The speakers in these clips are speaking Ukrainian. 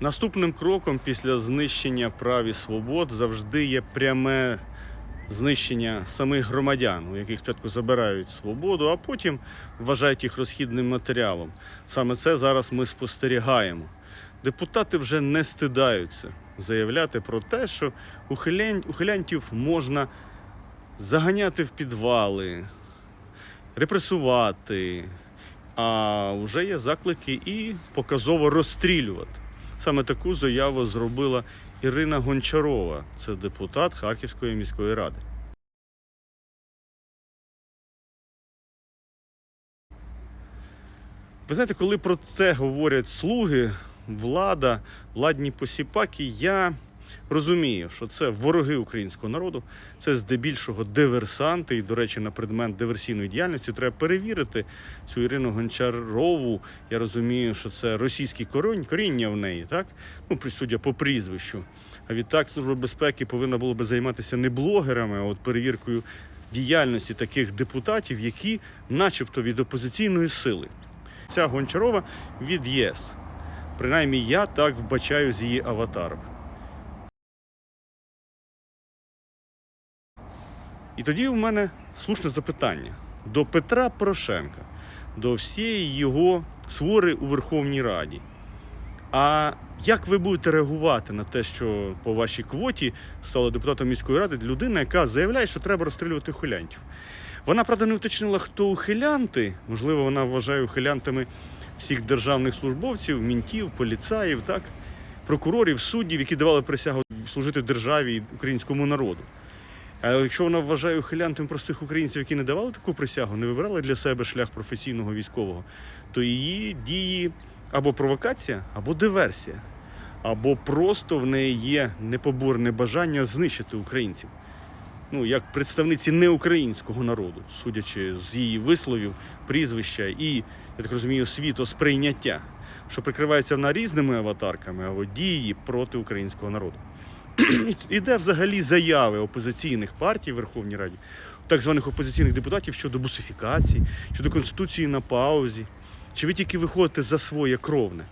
Наступним кроком після знищення прав і свобод завжди є пряме знищення самих громадян, у яких спочатку забирають свободу, а потім вважають їх розхідним матеріалом. Саме це зараз ми спостерігаємо. Депутати вже не стидаються заявляти про те, що ухилянтів можна заганяти в підвали, репресувати, а вже є заклики і показово розстрілювати. Саме таку заяву зробила Ірина Гончарова, це депутат Харківської міської ради. Ви знаєте, коли про це говорять слуги, влада, владні посіпаки, я розумію, що це вороги українського народу, це здебільшого диверсанти. І, до речі, на предмет диверсійної діяльності треба перевірити цю Ірину Гончарову. Я розумію, що це російські коріння в неї, так? Ну, судя по прізвищу. А відтак Служба безпеки повинна була би займатися не блогерами, а от перевіркою діяльності таких депутатів, які, начебто, від опозиційної сили. Ця Гончарова від ЄС. Принаймні я так вбачаю з її аватаром. І тоді у мене слушне запитання до Петра Порошенка, до всієї його свори у Верховній Раді. А як ви будете реагувати на те, що по вашій квоті стала депутатом міської ради людина, яка заявляє, що треба розстрілювати ухилянтів? Вона, правда, не уточнила, хто ухилянти. Можливо, вона вважає ухилянтами всіх державних службовців, мінтів, поліцаїв, так? прокурорів, суддів, які давали присягу служити державі і українському народу. А якщо вона вважає ухилянтом простих українців, які не давали таку присягу, не вибирали для себе шлях професійного військового, то її дії або провокація, або диверсія, або просто в неї є непоборне бажання знищити українців. Ну, як представниці неукраїнського народу, судячи з її висловів, прізвища і, я так розумію, світосприйняття, що прикривається вона різними аватарками, а от дії проти українського народу. Іде взагалі заяви опозиційних партій в Верховній Раді, так званих опозиційних депутатів щодо бусифікації, щодо конституції на паузі. Чи ви тільки виходите за своє кровне?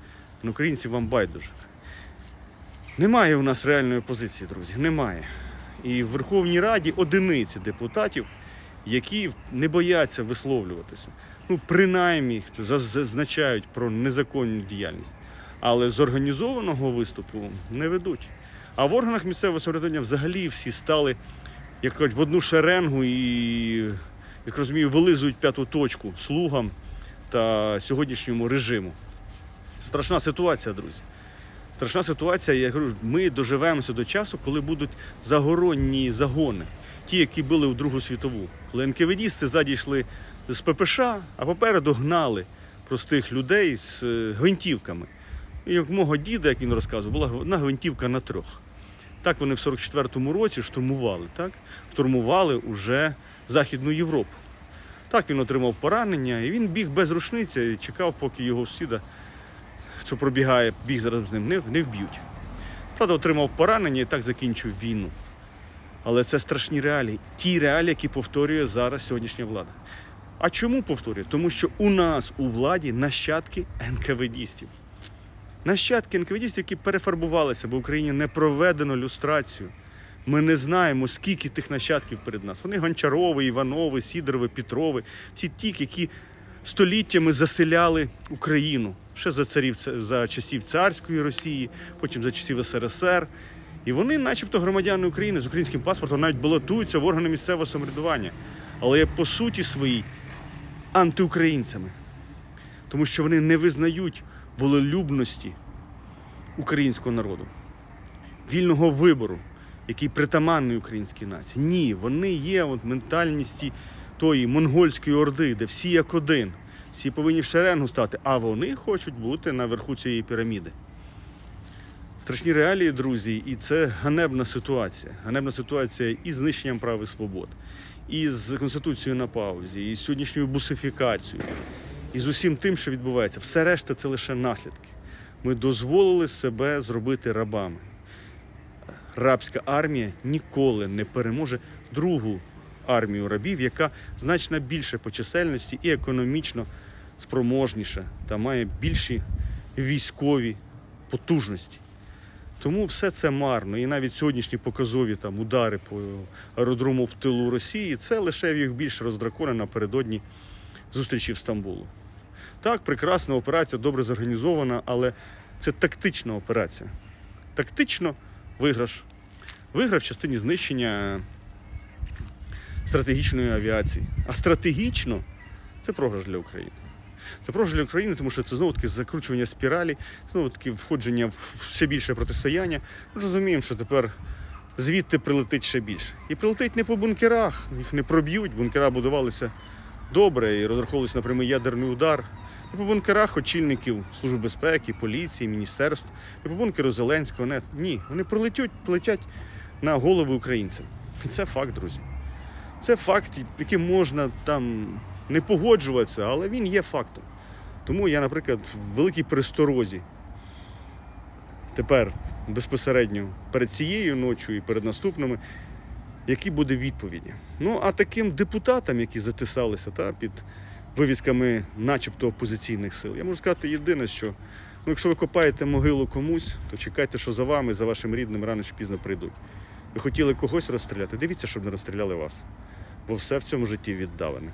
Ну, українців вам байдуже. Немає у нас реальної опозиції, друзі. Немає. І в Верховній Раді одиниці депутатів, які не бояться висловлюватися. Ну, принаймні, зазначають про незаконну діяльність. Але з організованого виступу не ведуть. А в органах місцевого самоврядування взагалі всі стали, як кажуть, в одну шеренгу і, як розумію, вилизують п'яту точку слугам та сьогоднішньому режиму. Страшна ситуація, друзі. Страшна ситуація, я говорю, ми доживемося до часу, коли будуть загоронні загони, ті, які були в Другу світову. Коли НКВДісти ззаді з ППШ, а попереду гнали простих людей з е, гвинтівками. І як мого діда, як він розказував, була одна гвинтівка на трьох. Так вони в 44-му році штурмували, так? штурмували уже Західну Європу. Так він отримав поранення, і він біг без рушниці і чекав, поки його сусіда, що пробігає, біг зараз з ним, не, не вб'ють. Правда, отримав поранення і так закінчив війну. Але це страшні реалії. Ті реалії, які повторює зараз сьогоднішня влада. А чому повторює? Тому що у нас у владі нащадки НКВДістів. Нащадки НКВДістів, які перефарбувалися, бо в Україні не проведено люстрацію. Ми не знаємо, скільки тих нащадків перед нас. Вони Гончарови, Іванови, Сідорови, Петрови, всі ті, які століттями заселяли Україну ще за царів за часів царської Росії, потім за часів СРСР. І вони, начебто, громадяни України з українським паспортом, навіть балотуються в органи місцевого самоврядування, але по суті своїй антиукраїнцями, тому що вони не визнають волелюбності українського народу, вільного вибору, який притаманний українській нації. Ні, вони є от ментальності тої монгольської орди, де всі як один, всі повинні в шеренгу стати, а вони хочуть бути наверху цієї піраміди. Страшні реалії, друзі, і це ганебна ситуація. Ганебна ситуація і з знищенням прав і свобод, і з конституцією на паузі, і з сьогоднішньою бусифікацією, і з усім тим, що відбувається. Все решта це лише наслідки. Ми дозволили себе зробити рабами. Рабська армія ніколи не переможе другу армію рабів, яка значно більше по чисельності і економічно спроможніша та має більші військові потужності. Тому все це марно. І навіть сьогоднішні показові там, удари по аеродрому в тилу Росії це лише їх більш роздракони напередодні зустрічі в Стамбулу. Так, прекрасна операція, добре зорганізована, але це тактична операція. Тактично виграш. Виграв в частині знищення стратегічної авіації. А стратегічно це програш для України. Це програш для України, тому що це знову таки закручування спіралі, знову таки входження в ще більше протистояння. Ми розуміємо, що тепер звідти прилетить ще більше. І прилетить не по бункерах, їх не проб'ють. Бункера будувалися добре і розраховувалися на прямий ядерний удар. Не по бункерах очільників Служби безпеки, поліції, міністерств, не по бункеру Зеленського. Не. Ні, вони прилетять, прилетять на голови українцям. І це факт, друзі. Це факт, яким можна там не погоджуватися, але він є фактом. Тому я, наприклад, в великій пересторозі тепер безпосередньо перед цією ночою і перед наступними, які буде відповіді. Ну, а таким депутатам, які затисалися та, під вивісками начебто опозиційних сил, я можу сказати єдине, що ну, якщо ви копаєте могилу комусь, то чекайте, що за вами, за вашим рідним рано чи пізно прийдуть. Ви хотіли когось розстріляти, дивіться, щоб не розстріляли вас. Бо все в цьому житті віддаване.